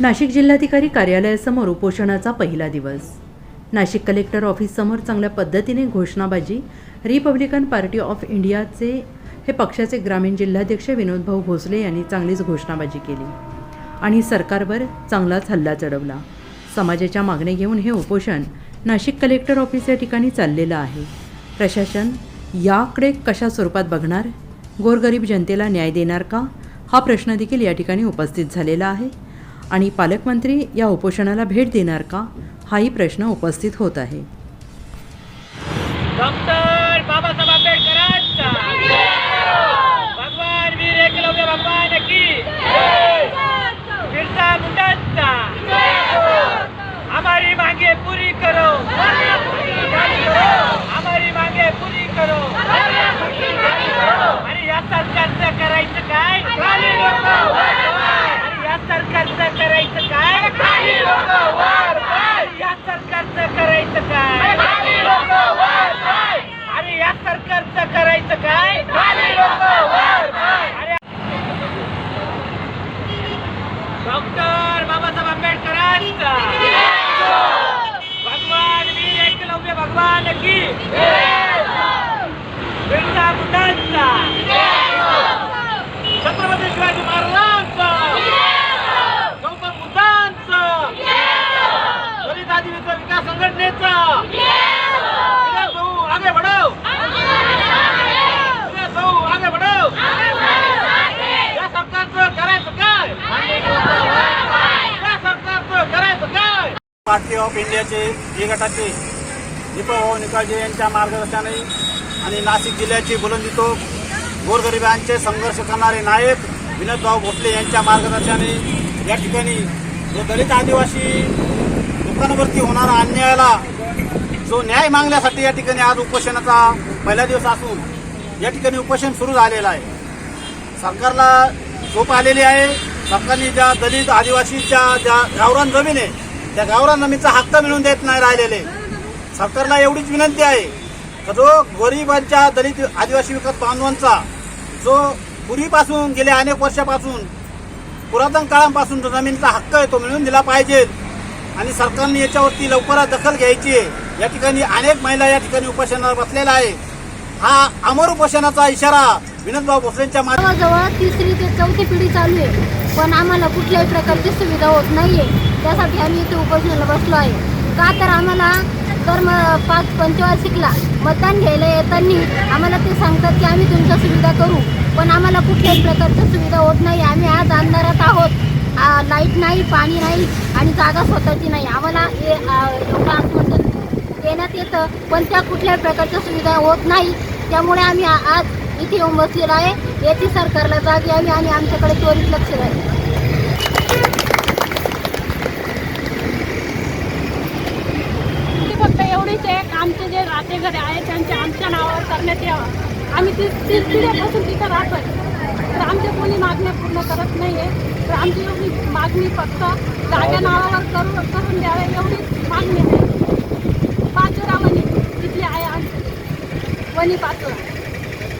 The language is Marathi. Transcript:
नाशिक जिल्हाधिकारी कार्यालयासमोर उपोषणाचा पहिला दिवस. नाशिक कलेक्टर ऑफिससमोर चांगल्या पद्धतीने घोषणाबाजी रिपब्लिकन पार्टी ऑफ इंडियाचे हे पक्षाचे ग्रामीण जिल्हाध्यक्ष विनोदभाऊ भोसले यांनी चांगलीच घोषणाबाजी केली. आणि सरकारवर चांगलाच हल्ला चढवला. समाजाच्या मागण्या घेऊन हे उपोषण नाशिक कलेक्टर ऑफिस या ठिकाणी चाललेलं आहे. प्रशासन याकडे कशा स्वरूपात बघणार? गोरगरीब जनतेला न्याय देणार का? हा प्रश्न देखील या ठिकाणी उपस्थित झालेला आहे. आणि पालकमंत्री या उपोषणाला भेट देणार का? हाही प्रश्न उपस्थित होत आहे. डॉक्टर बाबासाहेब आंबेडकरांचा. भगवान वीर एकलव्य भगवान की बिरसा मुंडांचा. हमारी मांगे पूरी करो. हमारी मांगे पूरी करो आणि या सरकारचं करायचं काय आणि या सरकारचं करायचं काय आणि या सरकारचं करायचं काय आणि या सरकारचं करायचं काय अरे डॉक्टर बाबासाहेब आंबेडकरांचा भगवान वीर एकलव्य भगवान की। बिरसा मुंडांचा छत्रपती शिवाजी महाराजांचा। गौतम बुद्धांचा। दलित आदिवासी विकास संघटनेचा। विकास भाऊ आगे बढ़ो विकास आगे बढ़ो या सरकारचं करायचं काय? या सरकारचं करायचं काय? पार्टी ऑफ इंडियाचे ए गटाचे दीपकभाऊ निकाळजे यांच्या मार्गदर्शनाने आणि नाशिक जिल्ह्याची बुलंदी तोप गोरगरिबांचे संघर्ष करणारे नायक विनोदभाऊ भोसले यांच्या मार्गदर्शनाने या ठिकाणी जो दलित आदिवासी लोकांवरती होणारा अन्यायाला जो न्याय मागण्यासाठी या ठिकाणी आज उपोषणाचा पहिला दिवस असून या ठिकाणी उपोषण सुरू झालेलं आहे. सरकारला झोप आलेली आहे. सरकारने ज्या दलित आदिवासीच्या ज्या गावरान जमीन आहे त्या गावरान जमीनचा हक्क मिळून देत नाही राहिलेले. सरकारला एवढीच विनंती आहे का जो गरिबांच्या दलित आदिवासी विकास बांधवांचा जो पूर्वीपासून गेल्या अनेक वर्षापासून पुरातन काळापासून जो जमिनीचा हक्क आहे तो मिळवून दिला पाहिजे आणि सरकारने याच्यावरती लवकरात दखल घ्यायची या ठिकाणी अनेक महिला या ठिकाणी उपोषणावर बसलेल्या आहे हा अमर उपोषणाचा इशारा विनोदभाऊ भोसलेंच्या माध्यमातून तिसरी ते चौथी पिढी चालू आहे. पण आम्हाला कुठल्याही प्रकारची सुविधा होत नाहीये. त्यासाठी आम्ही इथे उपोषणाला बसलो आहे. का तर आम्हाला तर मग पाच पंचवार्षिकला मतदान घ्यायला येताना आम्हाला ते सांगतात की आम्ही तुमच्या सुविधा करू. पण आम्हाला कुठल्याही प्रकारच्या सुविधा होत नाही. आम्ही आज अंधारात आहोत. लाइट नाही पाणी नाही आणि जागा स्वतःची नाही. आम्हाला एवढं देण्यात येतं. पण त्या कुठल्याही प्रकारच्या सुविधा होत नाही. त्यामुळे आम्ही आज इथे येऊन बसलेलो आहे. याची सरकारला जाग यावी आणि आमच्याकडे त्वरित लक्ष द्यावे ती फक्त एवढीच आहे की आमचे जे आहे घरे आहेत आमच्या नावावर करण्यात यावं. आम्ही तीस तीस तिथं राहतो तर आमच्या कोणी मागण्या पूर्ण करत नाही आहे तर आमची एवढी मागणी फक्त जाग्या नावावर करू करून द्यावे एवढीच मागणी आहे. पाचोरा वणी तिथली आहे आमची वणी पाचोरा.